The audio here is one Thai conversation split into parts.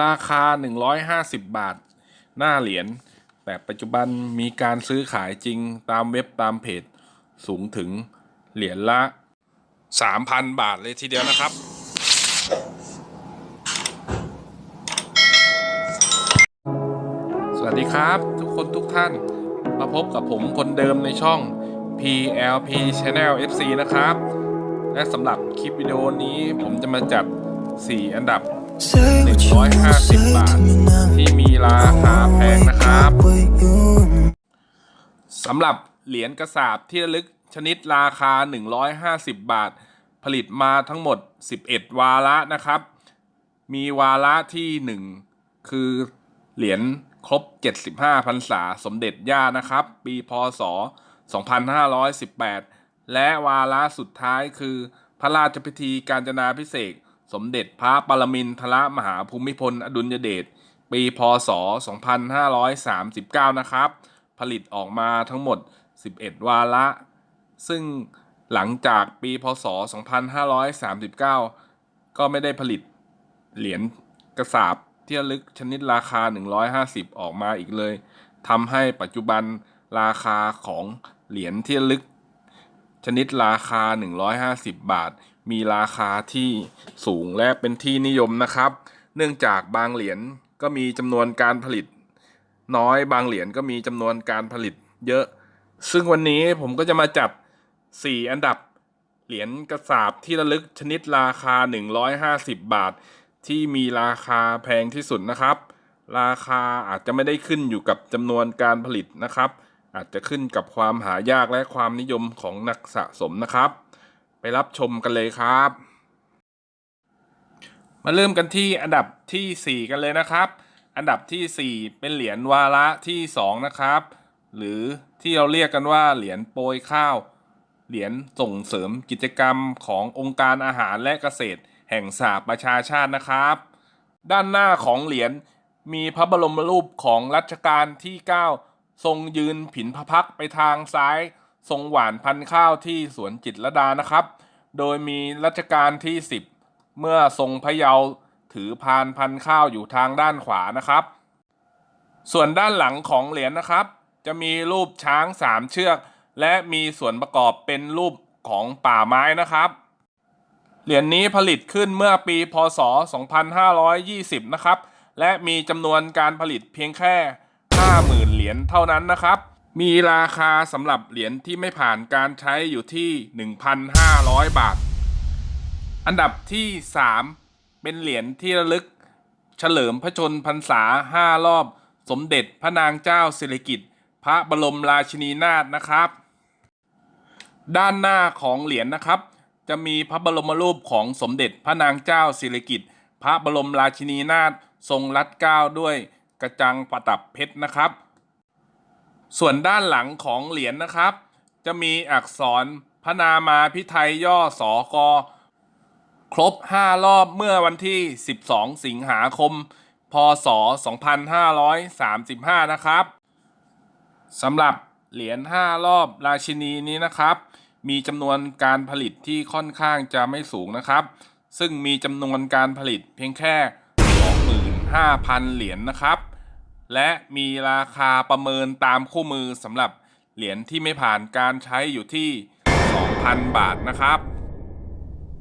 ราคา 150 บาท หน้าเหรียญ แต่ปัจจุบันมีการซื้อขายจริงตามเว็บตามเพจ สูงถึงเหรียญละ 3,000 บาทเลยทีเดียวนะครับ สวัสดีครับ ทุกคนทุกท่าน มาพบกับผมคนเดิมในช่อง PLP Channel FC นะครับ และสำหรับคลิปวิดีโอนี้ผมจะมาจัด 4 อันดับ 150 บาท ที่มีราคาแพงนะครับสำหรับเหรียญกระสาบที่ระลึกชนิดราคา 150 บาท ผลิตมาทั้งหมด 11 วาระนะครับ มีวาระที่ 1 คือเหรียญครบ 75พรรษาสมเด็จย่านะครับ ปีพศ 2518 และวาระสุดท้ายคือพระราชพิธีการจนาพิเศษ สมเด็จพระปรมินทรมหาภูมิพล อดุลยเดช ปีพศ 2539 นะครับ ผลิตออกมาทั้งหมด 11 วาระ ซึ่งหลังจากปีพศ 2539 ก็ไม่ได้ผลิตเหรียญกระสาบที่ระลึกชนิดราคา 150 ออกมาอีกเลยทำให้ปัจจุบันราคาของเหรียญที่ระลึก ชนิดราคา 150 บาท มีราคาที่สูงและเป็นที่นิยมนะครับ เนื่องจากบางเหรียญก็มีจำนวนการผลิต น้อยบางเหรียญก็มีจำนวนการผลิตเยอะ ซึ่งวันนี้ผมก็จะมาจัด 4 อันดับเหรียญกระสาบที่ระลึกชนิดราคา 150 บาท ที่มีราคาแพงที่สุดนะครับ ราคาอาจจะไม่ได้ขึ้นอยู่กับจำนวนการผลิตนะครับ อาจจะขึ้นกับความหายากและความนิยมของนักสะสมนะครับ ไปรับชมกันเลยครับ มาเริ่มกันที่อันดับทีสี่4 กันเลยนะครับ อันดับทีสี่ 4 เป็นเหรียญวาระที่ 2 นะครับ หรือที่เราเรียกกันว่าเหรียญโปรยข้าว เหรียญส่งเสริมกิจกรรมขององค์การอาหารและเกษตร แห่งสหประชาชาตินะครับ ด้านหน้าของเหรียญมีพระบรมรูปของรัชกาลที่ 9 ทรงยืนผินพระพักไปทางซ้าย ทรงหวานพันข้าวที่สวนจิตรดานะครับ โดยมีรัชกาลที่ 10 เมื่อทรงพระเยาว์ถือพานพันข้าวอยู่ทางด้านขวานะครับ ส่วนด้านหลังของเหรียญนะครับ จะมีรูปช้างสามเชือก และมีส่วนประกอบเป็นรูปของป่าไม้นะครับ เหรียญนี้ผลิตขึ้นเมื่อปี พศ 2520 นะครับ และมีจำนวนการผลิตเพียงแค่ 50,000 เหรียญเท่านั้นนะครับ มีราคาสำหรับเหรียญที่ไม่ผ่านการใช้อยู่ที่ 1,500 บาท อันดับที่ 3 เป็นเหรียญที่ระลึก เฉลิมพระชนพรรษา 5 รอบ สมเด็จพระนางเจ้าสิริกิติ์พระบรมราชินีนาถนะครับ ด้านหน้าของเหรียญนะครับ จะมีพระบรมรูปของสมเด็จพระนางเจ้าสิริกิติ์พระบรมราชินีนาถทรงรัดเกล้าด้วยกระจังประดับเพชรนะครับ ส่วนด้านหลังของเหรียญนะครับ จะมีอักษรพระนามาพิไทยย่อสอกอครบ 5 รอบเมื่อวันที่ 12 สิงหาคม พศ 2535 นะครับสำหรับเหรียญ 5 รอบราชินีนี้นะครับ มีจำนวนการผลิตที่ค่อนข้างจะไม่สูงนะครับ ซึ่งมีจำนวนการผลิตเพียงแค่ 25,000 เหรียญนะครับ และมีราคาประเมินตามคู่มือสำหรับเหรียญที่ไม่ผ่านการใช้อยู่ที่ 2,000 บาทนะครับ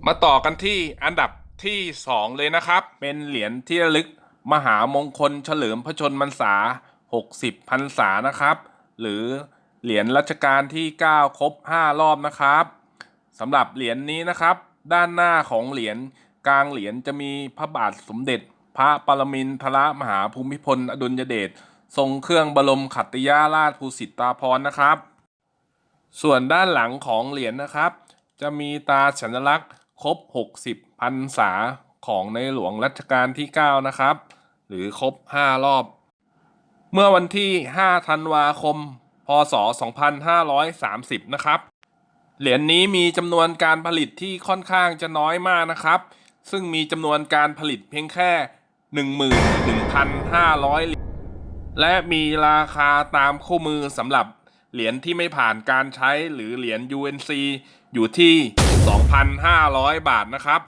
มาต่อกันที่อันดับที่ 2 เลยนะครับ เป็นเหรียญที่ระลึกมหามงคลเฉลิมพระชนมพรรษา 60พรรษานะครับ หรือเหรียญรัชกาลที่ 9 ครบ 5 รอบนะครับสำหรับเหรียญนี้นะครับ ด้านหน้าของเหรียญกลางเหรียญจะมีพระบาทสมเด็จ พระปรมินทรมหาภูมิพล อดุลยเดชทรงเครื่องบรมขัตติยาราชภูสิตาภรนะครับ ส่วนด้านหลังของเหรียญนะครับ จะมีตาสัญลักษณ์ครบ 60พรรษาของในหลวงรัชกาลที่ 9 นะครับ หรือครบ 5 รอบ เมื่อวันที่ 5 ธันวาคม พศ 2530 นะครับ เหรียญนี้มีจำนวนการผลิตที่ค่อนข้างจะน้อยมากนะครับ ซึ่งมีจำนวนการผลิตเพียงแค่ 11,500 เหรียญ และมีราคาตามคู่มือสำหรับเหรียญที่ไม่ผ่านการใช้หรือเหรียญ UNC อยู่ที่ 2,500 บาทนะครับ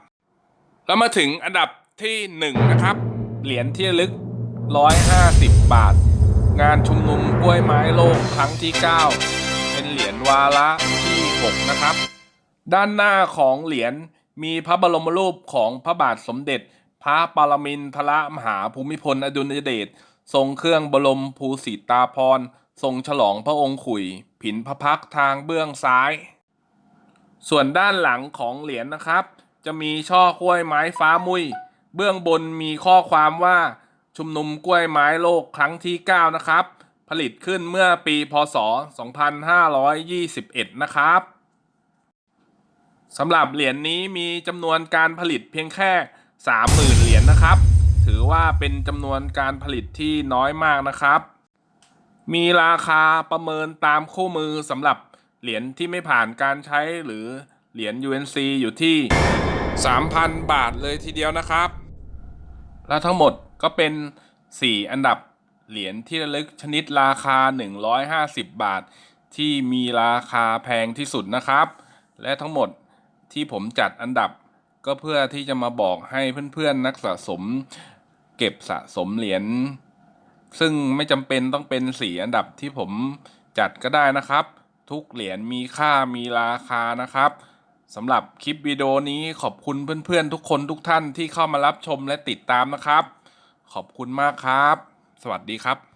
แล้วมาถึงอันดับที่ 1 นะครับ เหรียญที่ระลึก 150 บาท งานชุมนุมกล้วยไม้โลกครั้งที่ 9 เป็นเหรียญวาระที่ 6 นะครับ ด้านหน้าของเหรียญมีพระบรมรูปของพระบาทสมเด็จ พระปรมินทรมหาภูมิพลอดุลยเดชทรงเครื่องบรมภูสิตาภรทรงฉลองพระองค์ขุย ผินพระพักทางเบื้องซ้าย ส่วนด้านหลังของเหรียญนะครับ จะมีช่อกล้วยไม้ฟ้ามุย เบื้องบนมีข้อความว่าชุมนุมกล้วยไม้โลกครั้งที่ 9 นะครับ ผลิตขึ้นเมื่อปีพศ 2521 นะครับสำหรับเหรียญนี้มีจำนวนการผลิตเพียงแค่ 30,000 เหรียญนะครับ ถือว่าเป็นจำนวนการผลิตที่น้อยมากนะครับ มีราคาประเมินตามคู่มือสำหรับเหรียญที่ไม่ผ่านการใช้หรือเหรียญ UNC อยู่ที่ 3,000 บาทเลยทีเดียวนะครับ และทั้งหมดก็เป็น 4 อันดับเหรียญที่ระลึกชนิดราคา 150 บาท ที่มีราคาแพงที่สุดนะครับ และทั้งหมดที่ผมจัดอันดับ ก็เพื่อที่จะมาบอกให้เพื่อนๆนักสะสม เก็บสะสมเหรียญซึ่งไม่จำเป็นต้องเป็นสีอันดับที่ผมจัดก็ได้นะครับ ทุกเหรียญมีค่ามีราคานะครับสำหรับคลิปวิดีโอนี้ขอบคุณเพื่อนๆ ทุกคนทุกท่านที่เข้ามารับชมและติดตามนะครับ ขอบคุณมากครับ สวัสดีครับ